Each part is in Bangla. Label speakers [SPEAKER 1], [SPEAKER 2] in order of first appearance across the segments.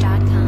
[SPEAKER 1] Homes.com.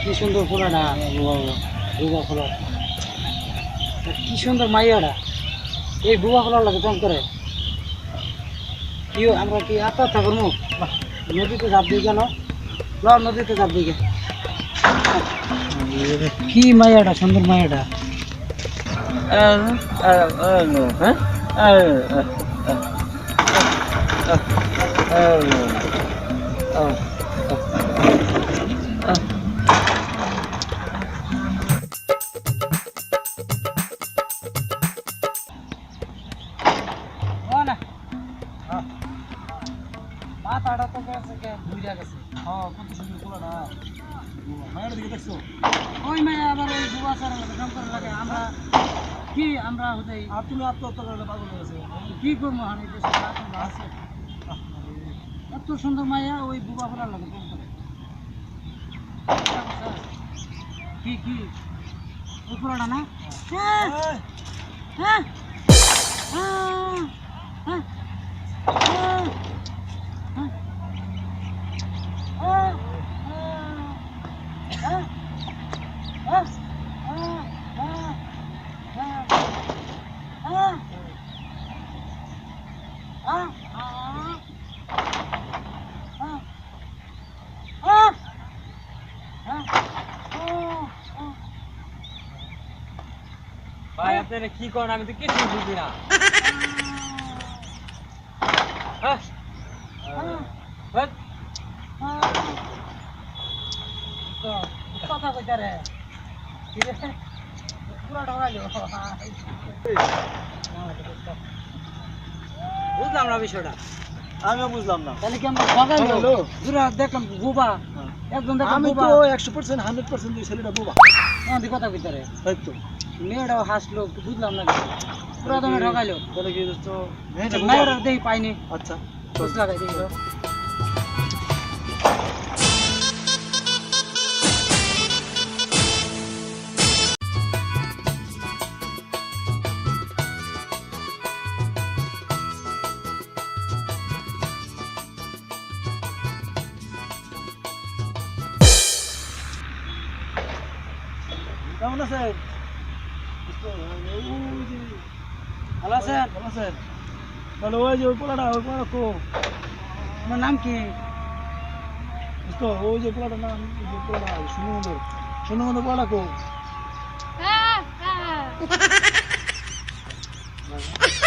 [SPEAKER 1] কি সুন্দর ফোলাটা ফোলা কি সুন্দর মাইয়াটা এই বুবা ফোলার লাগে জম করে কি আমরা কি আত্মহত্যা করব নদীতে যাব দিই কেন ল নদীতে যাব দিই কি মাইয়াটা সুন্দর না মাথাটা তো গেছে কে বুঝা গেছে হ্যাঁ কত সুন্দর ফোলাটা মায়ের দিকে দেখছ ওই মায়া আবার ওই জম লাগে আমরা কি আমরা হতেই আর তুমি আত্মহত্যা করলে পাগল হয়ে গেছে। কি করব হানি? দেশে আছে। এত সুন্দর মায়া ওই বুবা ফোলার লাগে কি কি? ওই ফোলাটা না? হ্যাঁ। হ্যাঁ। হ্যাঁ। হ্যাঁ।
[SPEAKER 2] ভাই, আপনারা কি করেন? আমি তো কিছুই বুঝি না। হ্যাঁ? হ্যাঁ?
[SPEAKER 1] কথা কইতা রে পুরা ঢগাইলো
[SPEAKER 2] বুঝলাম না বিষয়টা?
[SPEAKER 3] আমিও বুঝলাম না।
[SPEAKER 1] তাহলে কি আমরা ঢগাইলো
[SPEAKER 3] হলো
[SPEAKER 1] দূরে দেখলাম বুবা। একদম দেখলাম
[SPEAKER 3] আমি তো একশো পার্সেন্ট হান্ড্রেড পার্সেন্ট ওই ছেলেটা বোবা।
[SPEAKER 1] আমাদের কথা ভিতরে। রে মেয়েটাও হাসলো বুঝলাম না। পুরা দমে ঢগাইলো
[SPEAKER 3] তাহলে কি মেয়েটা?
[SPEAKER 1] দেখি পাইনি।
[SPEAKER 3] আচ্ছা
[SPEAKER 1] লাগাই দেখি
[SPEAKER 3] ¿Cómo sir? ¿Hola sir? ¿Cómo sir? ¿Cómo va
[SPEAKER 1] yo por la
[SPEAKER 3] hora? ¿Cómo co? ¿Cómo nombre? ¿Esto? Hora? Hora? La co? ¡Ah! ¡Ah!